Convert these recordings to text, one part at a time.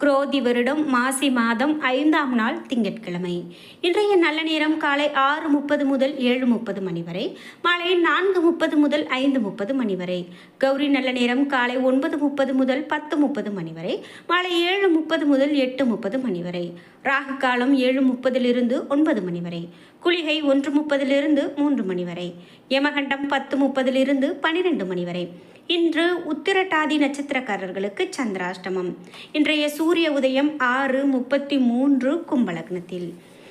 குரோதி வருடம் மாசி மாதம் ஐந்தாம் நாள் திங்கட்கிழமை. இன்றைய நல்ல நேரம் காலை ஆறு முப்பது முதல் ஏழு முப்பது மணி வரை மாலை நான்கு முப்பது முதல் ஐந்து முப்பது மணி வரை கௌரி நல்ல நேரம் காலை ஒன்பது முப்பது முதல் பத்து முப்பது மணி வரை மாலை ஏழு முப்பது முதல் எட்டு முப்பது மணி வரை ராகு காலம் ஏழு முப்பதிலிருந்து ஒன்பது மணி வரை குளிகை ஒன்று முப்பதிலிருந்து மூன்று மணி வரை யமகண்டம் பத்து முப்பதிலிருந்து பனிரெண்டு மணி வரை இன்று உத்திரட்டாதி நட்சத்திரக்காரர்களுக்கு சந்திராஷ்டமம். இன்றைய சூரிய உதயம் ஆறு முப்பத்தி மூன்று கும்பலக்னத்தில்.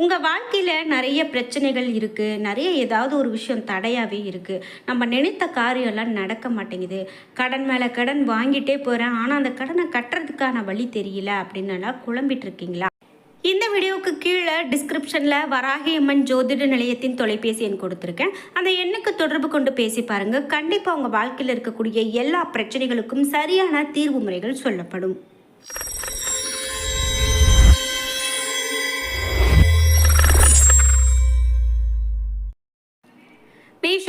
உங்கள் வாழ்க்கையில் நிறைய பிரச்சனைகள் இருக்குது நிறைய ஏதாவது ஒரு விஷயம் தடையாகவே இருக்குது நம்ம நினைத்த காரியம்லாம் நடக்க மாட்டேங்குது. கடன் மேலே கடன் வாங்கிட்டே போகிறேன் ஆனால் அந்த கடனை கட்டுறதுக்கான வழி தெரியல அப்படின்னுலாம் குழம்பிட்டு இருக்கீங்களா? இந்த வீடியோவுக்கு கீழே டிஸ்கிரிப்ஷனில் வராகி அம்மன் ஜோதிட நிலையத்தின் தொலைபேசி எண் கொடுத்துருக்கேன். அந்த எண்ணுக்கு தொடர்பு கொண்டு பேசி பாருங்கள் கண்டிப்பாக உங்கள் வாழ்க்கையில் இருக்கக்கூடிய எல்லா பிரச்சனைகளுக்கும் சரியான தீர்வு முறைகள் சொல்லப்படும்.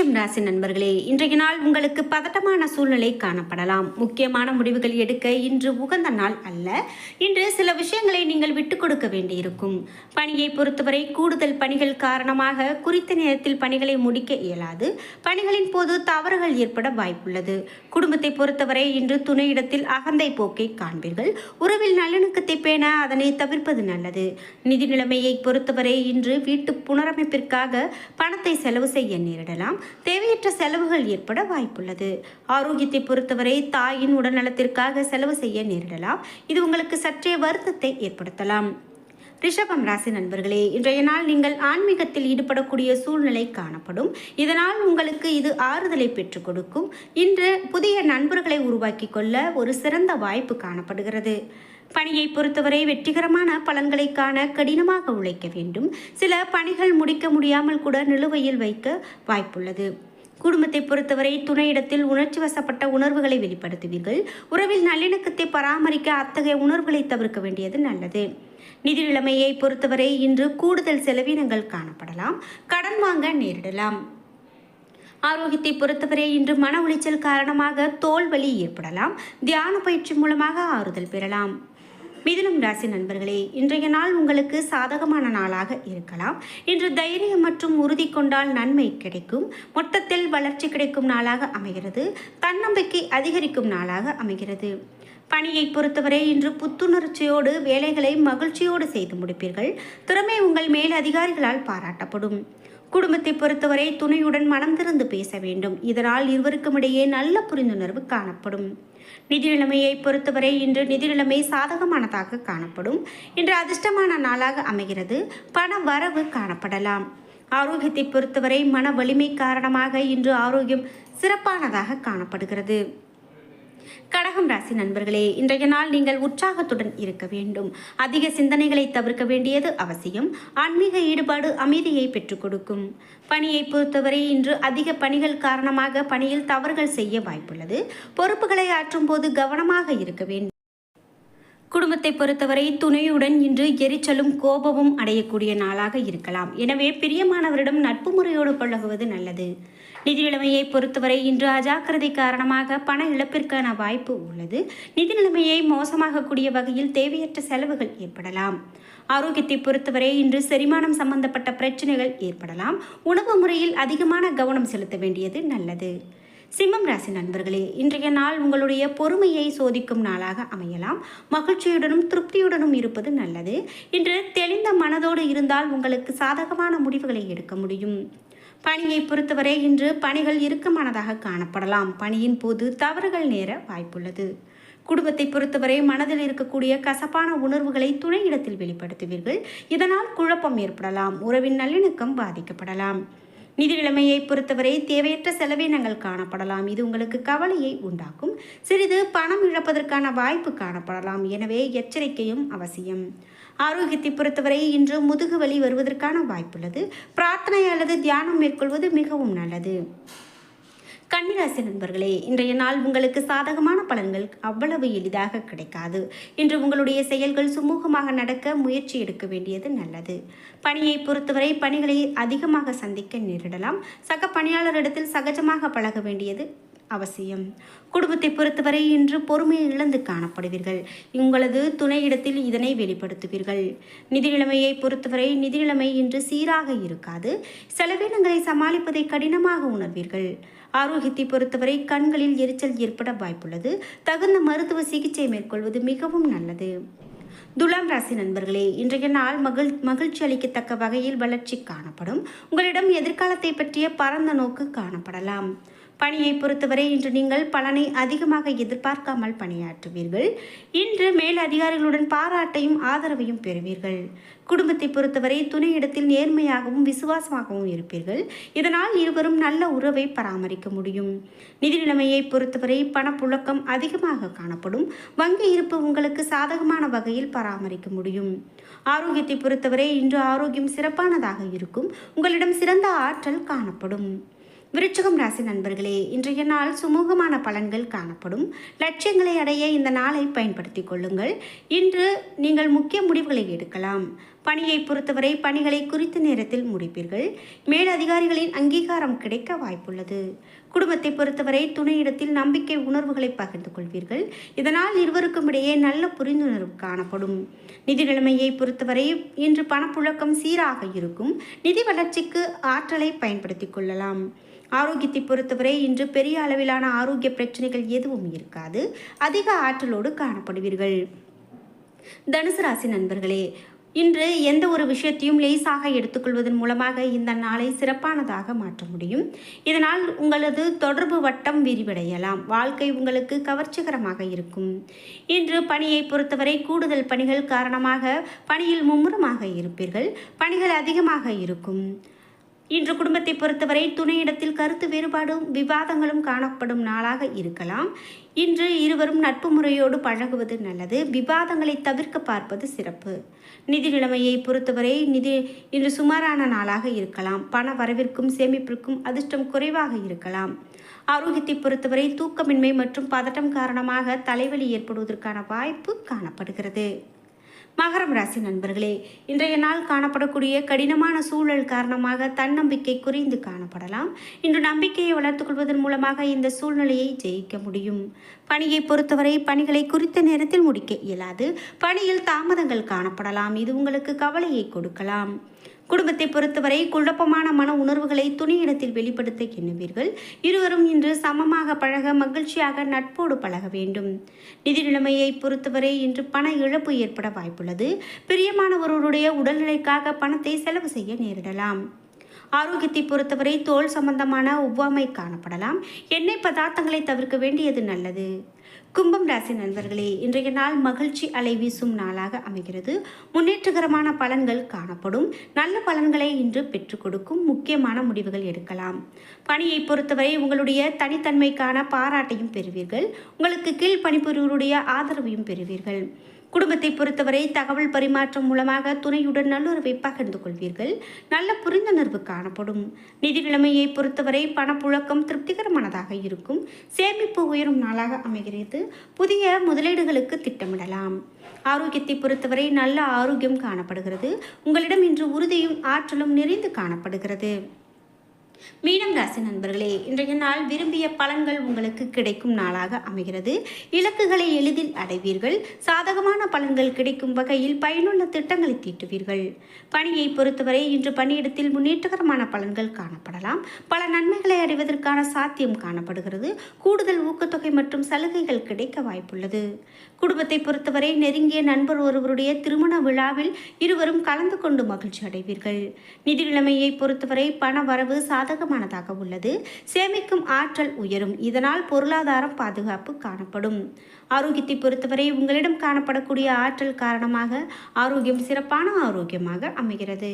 மேஷம் ராசி நண்பர்களே இன்றைய நாள் உங்களுக்கு பதட்டமான சூழ்நிலை காணப்படலாம். முக்கியமான முடிவுகள் எடுக்க இன்று உகந்த நாள் அல்ல. இன்று சில விஷயங்களை நீங்கள் விட்டுக் கொடுக்க வேண்டியிருக்கும். பணியை பொறுத்தவரை கூடுதல் பணிகள் காரணமாக குறித்த நேரத்தில் பணிகளை முடிக்க இயலாது. பணிகளின் போது தவறுகள் ஏற்பட வாய்ப்புள்ளது. குடும்பத்தை பொறுத்தவரை இன்று துணையிடத்தில் அகந்தை போக்கை காண்பீர்கள். உறவில் நல்லிணக்கத்தை பேண அதனை தவிர்ப்பது நல்லது. நிதி நிலைமையை பொறுத்தவரை இன்று வீட்டு புனரமைப்பிற்காக பணத்தை செலவு செய்ய நேரிடலாம். தேவையற்ற செலவுகள் ஏற்பட வாய்ப்புள்ளது. ஆரோக்கியத்தை பொறுத்தவரை தாயின் உடல்நலத்திற்காக செலவு செய்ய நேரிடலாம். இது உங்களுக்கு சற்றே வருத்தத்தை ஏற்படுத்தலாம். ரிஷபம் ராசி நண்பர்களே இன்றைய நாள் நீங்கள் ஆன்மீகத்தில் ஈடுபடக்கூடிய சூழ்நிலை காணப்படும். இதனால் உங்களுக்கு இது ஆறுதலை பெற்றுக் கொடுக்கும். இன்று புதிய நண்பர்களை உருவாக்கி கொள்ள ஒரு சிறந்த வாய்ப்பு காணப்படுகிறது. பணியை பொறுத்தவரை வெற்றிகரமான பலன்களை காண கடினமாக உழைக்க வேண்டும். சில பணிகள் முடிக்க முடியாமல் கூட நிலுவையில் வைக்க வாய்ப்புள்ளது. குடும்பத்தை பொறுத்தவரை துணையிடத்தில் உணர்ச்சி வசப்பட்ட உணர்வுகளை வெளிப்படுத்துவீர்கள். உறவில் நல்லிணக்கத்தை பராமரிக்க அத்தகைய உணர்வுகளை தவிர்க்க வேண்டியது நல்லது. நிதி நிலைமையை பொறுத்தவரை இன்று கூடுதல் செலவினங்கள் காணப்படலாம். கடன் வாங்க நேரிடலாம். ஆரோக்கியத்தை பொறுத்தவரை இன்று மன உளைச்சல் காரணமாக தோல் வலி ஏற்படலாம். தியான பயிற்சி மூலமாக ஆறுதல் பெறலாம். மிதுனம் ராசி நண்பர்களே இன்றைய நாள் உங்களுக்கு சாதகமான நாளாக இருக்கலாம். இன்று தைரியம் மற்றும் உறுதி கொண்டால் நன்மை கிடைக்கும். மொத்தத்தில் வளர்ச்சி கிடைக்கும் நாளாக அமைகிறது. தன்னம்பிக்கை அதிகரிக்கும் நாளாக அமைகிறது. பணியை பொறுத்தவரை இன்று புத்துணர்ச்சியோடு வேலைகளை மகிழ்ச்சியோடு செய்து முடிப்பீர்கள். திறமை உங்கள் மேல் அதிகாரிகளால் பாராட்டப்படும். குடும்பத்தை பொறுத்தவரை துணையுடன் மனம் திறந்து பேச வேண்டும். இதனால் இருவருக்கும் இடையே நல்ல புரிந்துணர்வு காணப்படும். நிதி நிலைமையை பொறுத்தவரை இன்று நிதி நிலைமை சாதகமானதாக காணப்படும். இன்று அதிர்ஷ்டமான நாளாக அமைகிறது. பண வரவு காணப்படலாம். ஆரோக்கியத்தை பொறுத்தவரை மன வலிமை காரணமாக இன்று ஆரோக்கியம் சிறப்பானதாக காணப்படுகிறது. கடகம் ராசி நண்பர்களே இன்றைய நாள் நீங்கள் உற்சாகத்துடன் இருக்க வேண்டும். அதிக சிந்தனைகளை தவிர்க்க வேண்டியது அவசியம். ஆன்மீக ஈடுபாடு அமைதியை பெற்றுக் கொடுக்கும். பணியை பொறுத்தவரை இன்று அதிக பணிகள் காரணமாக பணியில் தவறுகள் செய்ய வாய்ப்புள்ளது. பொறுப்புகளை ஆற்றும் போது கவனமாக இருக்க வேண்டும். குடும்பத்தை பொறுத்தவரை துணையுடன் இன்று எரிச்சலும் கோபமும் அடையக்கூடிய நாளாக இருக்கலாம். எனவே பிரியமானவரிடம் நட்பு முறையோடு பழகுவது நல்லது. நிதி நிலைமையை பொறுத்தவரை இன்று அஜாக்கிரதை காரணமாக பண இழப்பிற்கான வாய்ப்பு உள்ளது. நிதி நிலைமையை மோசமாகக்கூடிய வகையில் தேவையற்ற செலவுகள் ஏற்படலாம். ஆரோக்கியத்தை பொறுத்தவரை இன்று செரிமானம் சம்பந்தப்பட்ட பிரச்சனைகள் ஏற்படலாம். உணவு முறையில் அதிகமான கவனம் செலுத்த வேண்டியது நல்லது. சிம்மம் ராசி நண்பர்களே இன்றைய நாள் உங்களுடைய பொறுமையை சோதிக்கும் நாளாக அமையலாம். மகிழ்ச்சியுடனும் திருப்தியுடனும் இருப்பது நல்லது. இன்று தெளிந்த மனதோடு இருந்தால் உங்களுக்கு சாதகமான முடிவுகளை எடுக்க முடியும். பணியை பொறுத்தவரை இன்று பணிகள் இறுக்கமானதாக காணப்படலாம். பணியின் போது தவறுகள் நேர வாய்ப்புள்ளது. குடும்பத்தை பொறுத்தவரை மனதில் இருக்கக்கூடிய கசப்பான உணர்வுகளை துணையிடத்தில் வெளிப்படுத்துவீர்கள். இதனால் குழப்பம் ஏற்படலாம். உறவின் நல்லிணக்கம் பாதிக்கப்படலாம். நிதி நிலைமையை பொறுத்தவரை தேவையற்ற செலவினங்கள் காணப்படலாம். இது உங்களுக்கு கவலையை உண்டாக்கும். சிறிது பணம் இழப்பதற்கான வாய்ப்பு காணப்படலாம். எனவே எச்சரிக்கையும் அவசியம். ஆரோக்கியத்தை பொறுத்தவரை இன்று முதுகு வலி வருவதற்கான வாய்ப்புள்ளது. பிரார்த்தனை அல்லது தியானம் மேற்கொள்வது மிகவும் நல்லது. கன்னிராசி நண்பர்களே இன்றைய நாள் உங்களுக்கு சாதகமான பலன்கள் அவ்வளவு எளிதாக கிடைக்காது. இன்று உங்களுடைய செயல்கள் சுமூகமாக நடக்க முயற்சி எடுக்க வேண்டியது நல்லது. பணியை பொறுத்தவரை பணிகளை அதிகமாக சந்திக்க நேரிடலாம். சக பணியாளரிடத்தில் சகஜமாக பழக வேண்டியது அவசியம். குடும்பத்தை பொறுத்தவரை இன்று பொறுமையை இழந்து காணப்படுவீர்கள். உங்களது துணையிடத்தில் இதனை வெளிப்படுத்துவீர்கள். நிதி நிலைமையை பொறுத்தவரை நிதி நிலைமை இன்று சீராக இருக்காது. செலவினங்களை சமாளிப்பதை கடினமாக உணர்வீர்கள். ஆரோக்கியத்தை பொறுத்தவரை கண்களில் எரிச்சல் ஏற்பட வாய்ப்புள்ளது. தகுந்த மருத்துவ சிகிச்சை மேற்கொள்வது மிகவும் நல்லது. துலாம் ராசி நண்பர்களே இன்றைய நாள் மகிழ் மகிழ்ச்சி அளிக்கத்தக்க வகையில் வளர்ச்சி காணப்படும். உங்களிடம் எதிர்காலத்தை பற்றிய பரந்த நோக்கு காணப்படலாம். பணியை பொறுத்தவரை இன்று நீங்கள் பலனை அதிகமாக எதிர்பார்க்காமல் பணியாற்றுவீர்கள். இன்று மேல் அதிகாரிகளுடன் பாராட்டையும் ஆதரவையும் பெறுவீர்கள். குடும்பத்தை பொறுத்தவரை துணையிடத்தில் நேர்மையாகவும் விசுவாசமாகவும் இருப்பீர்கள். இதனால் இருவரும் நல்ல உறவை பராமரிக்க முடியும். நிதி நிலைமையை பொறுத்தவரை பணப்புழக்கம் அதிகமாக காணப்படும். வங்கி இருப்பு உங்களுக்கு சாதகமான வகையில் பராமரிக்க முடியும். ஆரோக்கியத்தை பொறுத்தவரை இன்று ஆரோக்கியம் சிறப்பானதாக இருக்கும். உங்களிடம் சிறந்த ஆற்றல் காணப்படும். விருச்சகம் ராசி நண்பர்களே இன்றைய நாள் சுமூகமான பலன்கள் காணப்படும். லட்சியங்களை அடைய இந்த நாளை பயன்படுத்திக் கொள்ளுங்கள். இன்று நீங்கள் முக்கிய முடிவுகளை எடுக்கலாம். பணியை பொறுத்தவரை பணிகளை குறித்த நேரத்தில் முடிப்பீர்கள். மேலதிகாரிகளின் அங்கீகாரம் கிடைக்க வாய்ப்புள்ளது. குடும்பத்தை பொறுத்தவரை துணையிடத்தில் நம்பிக்கை உணர்வுகளை பகிர்ந்து கொள்வீர்கள். இதனால் இருவருக்கும் இடையே நல்ல புரிந்துணர்வு காணப்படும். நிதி நிலைமையை பொறுத்தவரை இன்று பணப்புழக்கம் சீராக இருக்கும். நிதி வளர்ச்சிக்கு ஆற்றலை பயன்படுத்திக் கொள்ளலாம். ஆரோக்கியத்தை பொறுத்தவரை இன்று பெரிய அளவிலான ஆரோக்கிய பிரச்சனைகள் எதுவும் இருக்காது. அதிக ஆற்றலோடு காணப்படுவீர்கள். தனுசு ராசி நண்பர்களே இன்று எந்த ஒரு விஷயத்தையும் லேசாக எடுத்துக்கொள்வதன் மூலமாக இந்த நாளை சிறப்பானதாக மாற்ற முடியும். இதனால் உங்களது தொடர்பு வட்டம் விரிவடையலாம். வாழ்க்கை உங்களுக்கு கவர்ச்சிகரமாக இருக்கும். இன்று பணியை பொறுத்தவரை கூடுதல் பணிகள் காரணமாக பணியில் மும்முரமாக இருப்பீர்கள். பணிகள் அதிகமாக இருக்கும். இன்று குடும்பத்தை பொறுத்தவரை துணையிடத்தில் கருத்து வேறுபாடும் விவாதங்களும் காணப்படும் நாளாக இருக்கலாம். இன்று இருவரும் நட்பு முறையோடு பழகுவது நல்லது. விவாதங்களை தவிர்க்க பார்ப்பது சிறப்பு. நிதி நிலைமையை பொறுத்தவரை நிதி இன்று சுமாரான நாளாக இருக்கலாம். பண வரவிற்கும் சேமிப்பிற்கும் அதிர்ஷ்டம் குறைவாக இருக்கலாம். ஆரோக்கியத்தை பொறுத்தவரை தூக்கமின்மை மற்றும் பதட்டம் காரணமாக தலைவலி ஏற்படுவதற்கான வாய்ப்பு காணப்படுகிறது. மகரம் ராசி நண்பர்களே இன்றைய நாள் காணப்படக்கூடிய கடினமான சூழல் காரணமாக தன்னம்பிக்கை குறைந்து காணப்படலாம். இன்று நம்பிக்கையை வளர்த்துக்கொள்வதன் மூலமாக இந்த சூழ்நிலையை ஜெயிக்க முடியும். பணியை பொறுத்தவரை பணிகளை குறித்த நேரத்தில் முடிக்க இயலாது. பணியில் தாமதங்கள் காணப்படலாம். இது உங்களுக்கு கவலையை கொடுக்கலாம். குடும்பத்தை பொறுத்தவரை குழப்பமான மன உணர்வுகளை துணியிடத்தில் வெளிப்படுத்த எண்ணுவீர்கள். இருவரும் இன்று சமமாக பழக மகிழ்ச்சியாக நட்போடு பழக வேண்டும். நிதி நிலைமையை பொறுத்தவரை இன்று பண இழப்பு ஏற்பட வாய்ப்புள்ளது. பிரியமானவருடைய உடல்நிலைக்காக பணத்தை செலவு செய்ய நேரிடலாம். ஆரோக்கியத்தை பொறுத்தவரை தோல் சம்பந்தமான ஒவ்வாமை காணப்படலாம். எண்ணெய் பதார்த்தங்களை தவிர்க்க வேண்டியது நல்லது. கும்பம் ராசி நண்பர்களே இன்றைய நாள் மகிழ்ச்சி அலை வீசும் நாளாக அமைகிறது. முன்னேற்றகரமான பலன்கள் காணப்படும். நல்ல பலன்களை இன்று பெற்றுக் கொடுக்கும் முக்கியமான முடிவுகள் எடுக்கலாம். பணியை பொறுத்தவரை உங்களுடைய தனித்தன்மைக்கான பாராட்டையும் பெறுவீர்கள். உங்களுக்கு கீழ் பணிபுரிவருடைய ஆதரவையும் பெறுவீர்கள். குடும்பத்தை பொறுத்தவரை தகவல் பரிமாற்றம் மூலமாக துணையுடன் நல்லுறவை பகிர்ந்து கொள்வீர்கள். நல்ல புரிந்துணர்வு காணப்படும். நிதி நிலைமையை பொறுத்தவரை பணப்புழக்கம் திருப்திகரமானதாக இருக்கும். சேமிப்பு உயரும் நாளாக அமைகிறது. புதிய முதலீடுகளுக்கு திட்டமிடலாம். ஆரோக்கியத்தை பொறுத்தவரை நல்ல ஆரோக்கியம் காணப்படுகிறது. உங்களிடம் இன்று உறுதியும் ஆற்றலும் நிறைந்து காணப்படுகிறது. மீனம் ராசி நண்பர்களே இன்றைய நாள் விரும்பிய பலன்கள் உங்களுக்கு கிடைக்கும் நாளாக அமைகிறது. இலக்குகளை எளிதில் அடைவீர்கள். சாதகமான பலன்கள் கிடைக்கும் வகையில் பயனுள்ள திட்டங்களை தீட்டுவீர்கள். பணியை பொறுத்தவரை இன்று பணியிடத்தில் முன்னேற்றகரமான பலன்கள் காணப்படலாம். பல நன்மைகளை அடைவதற்கான சாத்தியம் காணப்படுகிறது. கூடுதல் ஊக்கத்தொகை மற்றும் சலுகைகள் கிடைக்க வாய்ப்புள்ளது. குடும்பத்தை பொறுத்தவரை நெருங்கிய நண்பர் ஒருவருடைய திருமண விழாவில் இருவரும் கலந்து கொண்டு மகிழ்ச்சி அடைவீர்கள். நிதி நிலைமையை பொறுத்தவரை பண வரவு சாதகமானதாக உள்ளது. சேமிக்கும் ஆற்றல் உயரும். இதனால் பொருளாதாரம் பாதுகாப்பு காணப்படும். ஆரோக்கியத்தை பொறுத்தவரை உங்களிடம் காணப்படக்கூடிய ஆற்றல் காரணமாக ஆரோக்கியம் சிறப்பான ஆரோக்கியமாக அமைகிறது.